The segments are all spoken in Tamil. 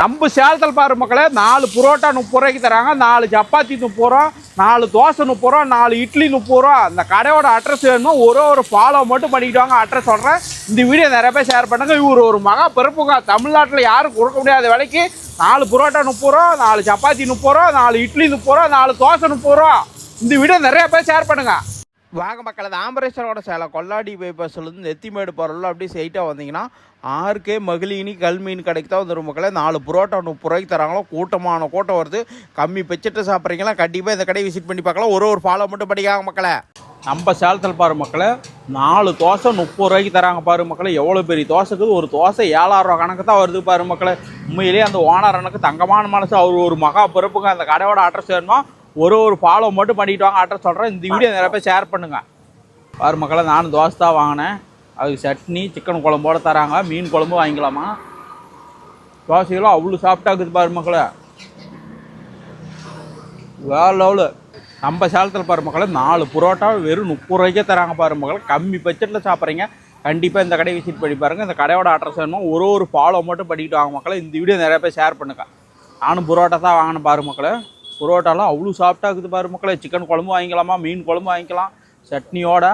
நம்ம சேலத்தில் பாரு மக்களே நாலு புரோட்டா முப்பது ரூபாய்க்கு தராங்க. நாலு சப்பாத்தி முப்பது ரூபா நாலு தோசை முப்பது ரூபா நாலு இட்லி முப்பது ரூபா அந்த கடையோட அட்ரஸ் வேணும் ஒரு ஒரு ஃபாலோ மட்டும் பண்ணிக்கிட்டு வாங்க. அட்ரஸ் சொல்கிறேன் இந்த வீடியோ நிறைய பேர் ஷேர் பண்ணுங்க. இவர் ஒரு மகா பிறப்புங்க தமிழ்நாட்டில் யாரும் கொடுக்க முடியாத விலைக்கு நாலு புரோட்டா முப்பது ரூபா நாலு சப்பாத்தி முப்பது ரூபா நாலு இட்லி முப்பது ரூபா நாலு தோசை முப்பது ரூபா இந்த வீடியோ நிறைய பேர் ஷேர் பண்ணுங்கள் வாங்க மக்கள் அது ஆம்பரேஸ்வரோட சேலை. கொல்லாடி பைபாஸ்லேருந்து நெத்திமேடு போகிறல அப்படியே ஸ்ட்ரைட்டாக வந்தீங்கன்னா ஆர்கே மகிழினி கல்மீன் கடைக்கு தான் வந்துடும் மக்களே. நாலு புரோட்டா முப்பது ரூபாய்க்கு தராங்களோ கூட்டமான கூட்டம் வருது. கம்மி பெச்சிட்டு சாப்பிட்றீங்களா? கண்டிப்பாக இந்த கடையை விசிட் பண்ணி பார்க்கலாம். ஒரு ஒரு ஃபாலோ மட்டும் படிக்காங்க மக்களே. நம்ம சேலத்தில் பாரு மக்களே நாலு தோசை முப்பது ரூபாய்க்கு தராங்க பாரு மக்களே. எவ்வளோ பெரிய தோசைக்கு ஒரு தோசை ஏழாயிரம் ரூபா கணக்கு தான் வருது பாரு மக்களே. உண்மையிலேயே அந்த ஓனர் எனக்கு தங்கமான மனசு. அவர் ஒரு மகா பிறப்புங்க. அந்த கடையோட அட்ரஸ் வேணுமா? ஒரு ஒரு ஃபாலோ மட்டும் பண்ணிட்டு வாங்க அட்ரஸ் சொல்கிறேன் இந்த வீடியோ நிறைய பேர் ஷேர் பண்ணுங்கள் பாரு மக்களை நானும் தோசை தான் வாங்கினேன். அதுக்கு சட்னி சிக்கன் குழம்போட தராங்க. மீன் குழம்பு வாங்கிக்கலாமா? தோசைகளும் அவ்வளோ சாப்பிட்டாக்குது பாரு மக்களை. வேறு லெவலு நம்ம சேலத்தில் பாரு மக்களை நாலு புரோட்டா வெறும் முப்பது ரூபாய்க்கே தராங்க பாரு மக்களை. கம்மி பட்ஜெட்டில் சாப்பிட்றீங்க. கண்டிப்பாக இந்த கடையை விசிட் பண்ணி பாருங்கள் இந்த கடையோட அட்ரஸ் வேணும் ஒரு ஒரு ஃபாலோ மட்டும் பண்ணிக்கிட்டு வாங்க மக்களை. இந்த வீடியோ நிறைய பேர் ஷேர் பண்ணுங்க. நானும் புரோட்டா தான் வாங்கினேன் பாரு மக்களை. புரோட்டாலாம் அவ்வளோ சாப்பிட்டா இருக்குது பாரு மக்களே. சிக்கன் குழம்பு வாங்கிக்கலாமா? மீன் குழம்பு வாங்கிக்கலாம். சட்னியோட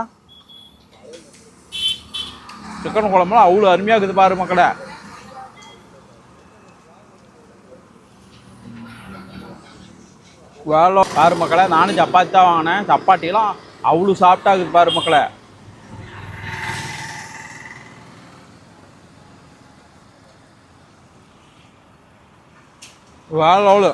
சிக்கன் குழம்புலாம் அவ்வளோ அருமையாக இருக்குது பாரு மக்களே. வேலை பாரு மக்களே நானும் சப்பாத்தி தான் வாங்கினேன். சப்பாத்திலாம் அவ்வளோ சாப்பிட்டா இருக்குது பாரு மக்களே. வேலை அவ்வளோ